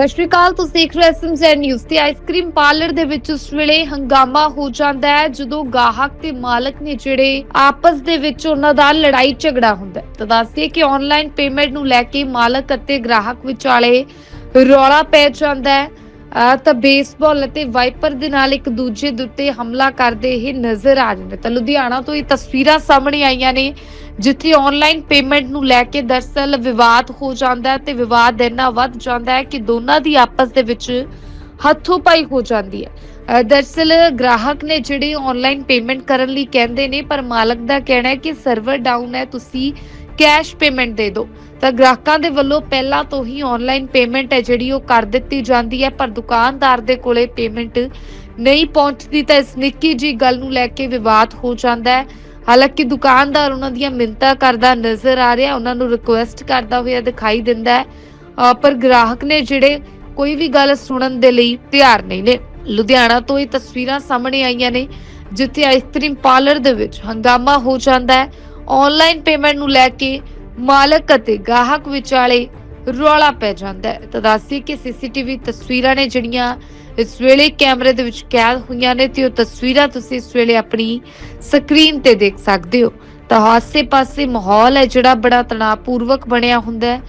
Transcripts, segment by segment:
ਸਤਿ ਸ਼੍ਰੀ ਅਕਾਲ, ਤੁਸੀਂ ਦੇਖ ਰਹੇ ਹੋ ਐਸਐਮਜ਼ੈਡ ਨਿਊਜ਼ ਤੇ ਆਈਸਕ੍ਰੀਮ ਪਾਰਲਰ ਦੇ ਵਿੱਚ ਉਸ ਵੇਲੇ ਹੰਗਾਮਾ ਹੋ ਜਾਂਦਾ ਹੈ, ਜਦੋਂ ਗਾਹਕ ਤੇ ਮਾਲਕ ਨੇ ਜਿਹੜੇ ਆਪਸ ਦੇ ਵਿੱਚ ਉਹਨਾਂ ਦਾ ਲੜਾਈ ਝਗੜਾ ਹੁੰਦਾ ਹੈ। ਤਾਂ ਦੱਸਦੇ ਕਿ ਆਨਲਾਈਨ ਪੇਮੈਂਟ ਨੂੰ ਲੈ ਕੇ ਮਾਲਕ ਅਤੇ ਗ੍ਰਾਹਕ ਵਿਚਾਲੇ ਰੌਲਾ ਪੈ ਜਾਂਦਾ ਹੈ। ਤਾਂ ਬੇਸਬਾਲ ਅਤੇ ਵਾਈਪਰ ਦੇ ਨਾਲ ਇੱਕ ਦੂਜੇ ਦੇ ਉੱਤੇ ਹਮਲਾ ਕਰਦੇ ਇਹ ਨਜ਼ਰ ਆ ਜਾਂਦੇ ਤਾਂ ਲੁਧਿਆਣਾ ਤੋਂ ਇਹ ਤਸਵੀਰਾਂ ਸਾਹਮਣੇ ਆਈਆਂ ਨੇ, ਜਿੱਥੇ ਆਨਲਾਈਨ ਪੇਮੈਂਟ ਨੂੰ ਲੈ ਕੇ ਦਰਸਲ ਵਿਵਾਦ ਹੋ ਜਾਂਦਾ ਹੈ ਤੇ ਵਿਵਾਦ ਇੰਨਾ ਵੱਧ ਜਾਂਦਾ ਹੈ ਕਿ ਦੋਨਾਂ ਦੀ ਆਪਸ ਦੇ ਵਿੱਚ ਹੱਥੋਂ ਪਾਈ ਹੋ ਜਾਂਦੀ ਹੈ। ਦਰਸਲ ਗ੍ਰਾਹਕ ਨੇ ਜਿਹੜੇ ਆਨਲਾਈਨ ਪੇਮੈਂਟ ਕਰਨ ਲਈ ਕਹਿੰਦੇ ਨੇ, ਪਰ ਮਾਲਕ ਦਾ ਕਹਿਣਾ ਹੈ ਕਿ ਸਰਵਰ ਡਾਊਨ ਹੈ, ਤੁਸੀਂ ਕੈਸ਼ ਪੇਮੈਂਟ ਦੇ ਦਿਓ। ਤਾਂ ਗ੍ਰਾਹਕਾਂ ਦੇ ਵੱਲੋਂ ਪਹਿਲਾਂ ਤੋਂ ਹੀ ਆਨਲਾਈਨ ਪੇਮੈਂਟ ਹੈ ਜਿਹੜੀ ਉਹ ਕਰ ਦਿੱਤੀ ਜਾਂਦੀ ਹੈ, ਪਰ ਦੁਕਾਨਦਾਰ ਦੇ ਕੋਲੇ ਪੇਮੈਂਟ ਨਹੀਂ ਪਹੁੰਚਦੀ ਤਾਂ ਇਸ ਨਿੱਕੀ ਜੀ ਗੱਲ ਨੂੰ ਲੈ ਕੇ ਵਿਵਾਦ ਹੋ ਜਾਂਦਾ ਹੈ। ਹਾਲਾਂਕਿ ਦੁਕਾਨਦਾਰ ਉਹਨਾਂ ਦੀਆਂ ਮਿੰਤਾ ਕਰਦਾ ਨਜ਼ਰ ਆ ਰਿਹਾ, ਉਹਨਾਂ ਨੂੰ ਰਿਕੁਐਸਟ ਕਰਦਾ ਹੋਇਆ ਦਿਖਾਈ ਦਿੰਦਾ ਹੈ ਪਰ ਗ੍ਰਾਹਕ ਨੇ ਜਿਹੜੇ ਕੋਈ ਵੀ ਗੱਲ ਸੁਣਨ ਦੇ ਲਈ ਤਿਆਰ ਨਹੀਂ ਨੇ। ਲੁਧਿਆਣਾ ਤੋਂ ਇਹ ਤਸਵੀਰਾਂ ਸਾਹਮਣੇ ਆਈਆਂ ਨੇ, ਜਿੱਥੇ ਆਈਸਕ੍ਰੀਮ ਪਾਰਲਰ ਦੇ ਵਿੱਚ ਹੰਗਾਮਾ ਹੋ ਜਾਂਦਾ ਹੈ। ਆਨਲਾਈਨ ਪੇਮੈਂਟ ਨੂੰ ਲੈ ਕੇ ਮਾਲਕ ਅਤੇ ਗਾਹਕ ਵਿਚਾਲੇ ਰੌਲਾ ਪੈ ਜਾਂਦਾ ਹੈ। ਤਾਂ ਦੱਸੀ ਕਿ ਸੀਸੀਟੀਵੀ ਤਸਵੀਰਾਂ ਨੇ ਜਿਹੜੀਆਂ ਇਸ ਵੇਲੇ ਕੈਮਰੇ ਦੇ ਵਿੱਚ ਕੈਦ ਹੋਈਆਂ ਨੇ ਤੇ ਉਹ ਤਸਵੀਰਾਂ ਤੁਸੀਂ ਇਸ ਵੇਲੇ ਆਪਣੀ ਸਕਰੀਨ ਤੇ ਦੇਖ ਸਕਦੇ ਹੋ। ਤਾਂ ਆਸੇ-ਪਾਸੇ ਮਾਹੌਲ ਹੈ ਜਿਹੜਾ ਬੜਾ ਤਣਾਅਪੂਰਵਕ ਬਣਿਆ ਹੁੰਦਾ ਹੈ।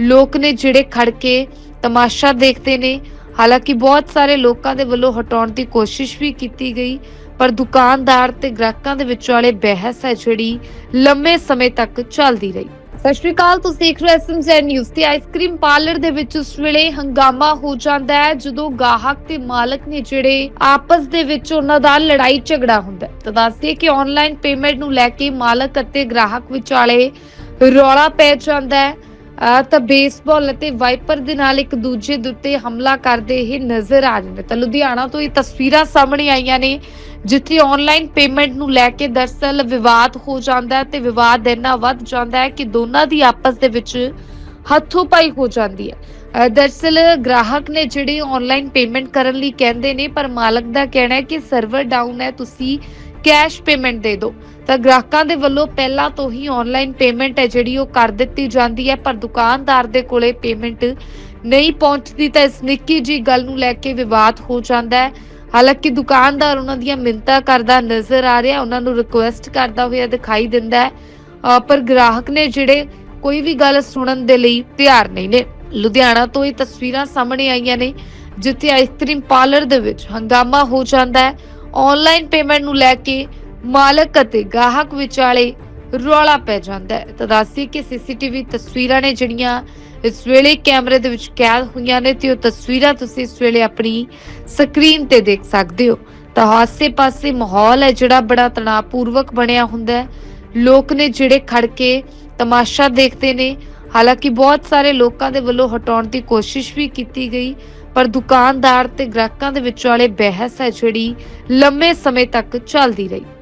ਲੋਕ ਨੇ ਜਿਹੜੇ ਖੜ ਕੇ ਤਮਾਸ਼ਾ ਦੇਖਦੇ ਨੇ ਹਾਲਾਂਕਿ ਬਹੁਤ ਸਾਰੇ ਲੋਕਾਂ ਦੇ ਵੱਲੋਂ ਹਟਾਉਣ ਦੀ ਕੋਸ਼ਿਸ਼ ਵੀ ਕੀਤੀ ਗਈ, ਪਰ ਦੁਕਾਨਦਾਰ ਤੇ ਗ੍ਰਾਹਕਾਂ ਦੇ ਵਿਚਾਲੇ ਬਹਿਸ ਹੈ ਜਿਹੜੀ ਲੰਮੇ ਸਮੇਂ ਤੱਕ ਚੱਲਦੀ ਰਹੀ। ਸਤਿ ਸ਼੍ਰੀ ਅਕਾਲ, ਤੁਸੀਂ ਦੇਖ ਰਹੇ ਹੋ ਨਿਊਜ਼ ਤੇ ਆਈਸਕ੍ਰੀਮ ਪਾਰਲਰ ਦੇ ਵਿੱਚ ਉਸ ਵੇਲੇ ਹੰਗਾਮਾ ਹੋ ਜਾਂਦਾ ਹੈ, ਜਦੋਂ ਗਾਹਕ ਤੇ ਮਾਲਕ ਨੇ ਜਿਹੜੇ ਆਪਸ ਦੇ ਵਿੱਚ ਉਹਨਾਂ ਦਾ ਲੜਾਈ ਝਗੜਾ ਹੁੰਦਾ ਹੈ। ਤਾਂ ਦੱਸਦੇ ਕਿ ਆਨਲਾਈਨ ਪੇਮੈਂਟ ਨੂੰ ਲੈ ਕੇ ਮਾਲਕ ਅਤੇ ਗ੍ਰਾਹਕ ਵਿਚਾਲੇ ਰੌਲਾ ਪੈ ਜਾਂਦਾ ਹੈ। ਤਾਂ ਬੇਸਬਾਲ ਅਤੇ ਵਾਈਪਰ ਦੇ ਨਾਲ ਇੱਕ ਦੂਜੇ ਦੇ ਉੱਤੇ ਹਮਲਾ ਕਰਦੇ ਇਹ ਨਜ਼ਰ ਆ ਜਾਂਦੇ। ਤਾਂ ਲੁਧਿਆਣਾ ਤੋਂ ਇਹ ਤਸਵੀਰਾਂ ਸਾਹਮਣੇ ਆਈਆਂ ਨੇ, ਜਿੱਥੇ ਆਨਲਾਈਨ ਪੇਮੈਂਟ ਨੂੰ ਲੈ ਕੇ ਦਰਸਲ ਵਿਵਾਦ ਹੋ ਜਾਂਦਾ ਹੈ ਤੇ ਵਿਵਾਦ ਇੰਨਾ ਵੱਧ ਜਾਂਦਾ ਹੈ ਕਿ ਦੋਨਾਂ ਦੀ ਆਪਸ ਦੇ ਵਿੱਚ ਹੱਥੋਂ ਪਾਈ ਹੋ ਜਾਂਦੀ ਹੈ। ਅਹ ਦਰਸਲ ਗ੍ਰਾਹਕ ਨੇ ਜਿਹੜੇ ਆਨਲਾਈਨ ਪੇਮੈਂਟ ਕਰਨ ਲਈ ਕਹਿੰਦੇ ਨੇ, ਪਰ ਮਾਲਕ ਦਾ ਕਹਿਣਾ ਹੈ ਕਿ ਸਰਵਰ ਡਾਊਨ ਹੈ, ਤੁਸੀਂ ਕੈਸ਼ ਪੇਮੈਂਟ ਦੇ ਦਿਓ। ਤਾਂ ਗ੍ਰਾਹਕਾਂ ਦੇ ਵੱਲੋਂ ਪਹਿਲਾਂ ਤੋਂ ਹੀ ਆਨਲਾਈਨ ਪੇਮੈਂਟ ਹੈ ਜਿਹੜੀ ਉਹ ਕਰ ਦਿੱਤੀ ਜਾਂਦੀ ਹੈ, ਪਰ ਦੁਕਾਨਦਾਰ ਦੇ ਕੋਲੇ ਪੇਮੈਂਟ ਨਹੀਂ ਪਹੁੰਚਦੀ ਤਾਂ ਇਸ ਨਿੱਕੀ ਜੀ ਗੱਲ ਨੂੰ ਲੈ ਕੇ ਵਿਵਾਦ ਹੋ ਜਾਂਦਾ ਹੈ। ਹਾਲਾਂਕਿ ਦੁਕਾਨਦਾਰ ਉਹਨਾਂ ਦੀਆਂ ਮਿੰਤਾ ਕਰਦਾ ਨਜ਼ਰ ਆ ਰਿਹਾ, ਉਹਨਾਂ ਨੂੰ ਰਿਕੁਐਸਟ ਕਰਦਾ ਹੋਇਆ ਦਿਖਾਈ ਦਿੰਦਾ ਹੈ ਪਰ ਗ੍ਰਾਹਕ ਨੇ ਜਿਹੜੇ ਕੋਈ ਵੀ ਗੱਲ ਸੁਣਨ ਦੇ ਲਈ ਤਿਆਰ ਨਹੀਂ ਨੇ। ਲੁਧਿਆਣਾ ਤੋਂ ਇਹ ਤਸਵੀਰਾਂ ਸਾਹਮਣੇ ਆਈਆਂ ਨੇ, ਜਿੱਥੇ ਆਈਸਕ੍ਰੀਮ ਪਾਰਲਰ ਦੇ ਵਿੱਚ ਹੰਗਾਮਾ ਹੋ ਜਾਂਦਾ ਹੈ। ਆਨਲਾਈਨ ਪੇਮੈਂਟ ਨੂੰ ਲੈ ਕੇ ਮਾਲਕ ਅਤੇ ਗਾਹਕ ਵਿਚਾਲੇ ਰੌਲਾ ਪੈ ਜਾਂਦਾ ਹੈ। ਤਾਂ ਦੱਸੀ ਕਿ ਸੀਸੀਟੀਵੀ ਤਸਵੀਰਾਂ ਨੇ ਜਿਹੜੀਆਂ ਇਸ ਵੇਲੇ ਕੈਮਰੇ ਦੇ ਵਿੱਚ ਕੈਦ ਹੋਈਆਂ ਨੇ ਤੇ ਉਹ ਤਸਵੀਰਾਂ ਤੁਸੀਂ ਇਸ ਵੇਲੇ ਆਪਣੀ ਸਕਰੀਨ ਤੇ ਦੇਖ ਸਕਦੇ ਹੋ। ਤਾਂ ਆਸੇ-ਪਾਸੇ ਮਾਹੌਲ ਹੈ ਜਿਹੜਾ ਬੜਾ ਤਣਾਅਪੂਰਵਕ ਬਣਿਆ ਹੁੰਦਾ ਹੈ। ਲੋਕ ਨੇ ਜਿਹੜੇ ਖੜ ਕੇ ਤਮਾਸ਼ਾ ਦੇਖਦੇ ਨੇ ਹਾਲਾਂਕਿ ਬਹੁਤ ਸਾਰੇ ਲੋਕਾਂ ਦੇ ਵੱਲੋਂ ਹਟਾਉਣ ਦੀ ਕੋਸ਼ਿਸ਼ ਵੀ ਕੀਤੀ ਗਈ, ਪਰ ਦੁਕਾਨਦਾਰ ਤੇ ਗ੍ਰਾਹਕਾਂ ਦੇ ਵਿਚਾਲੇ ਬਹਿਸ ਹੈ ਜਿਹੜੀ ਲੰਮੇ ਸਮੇਂ ਤੱਕ ਚੱਲਦੀ ਰਹੀ।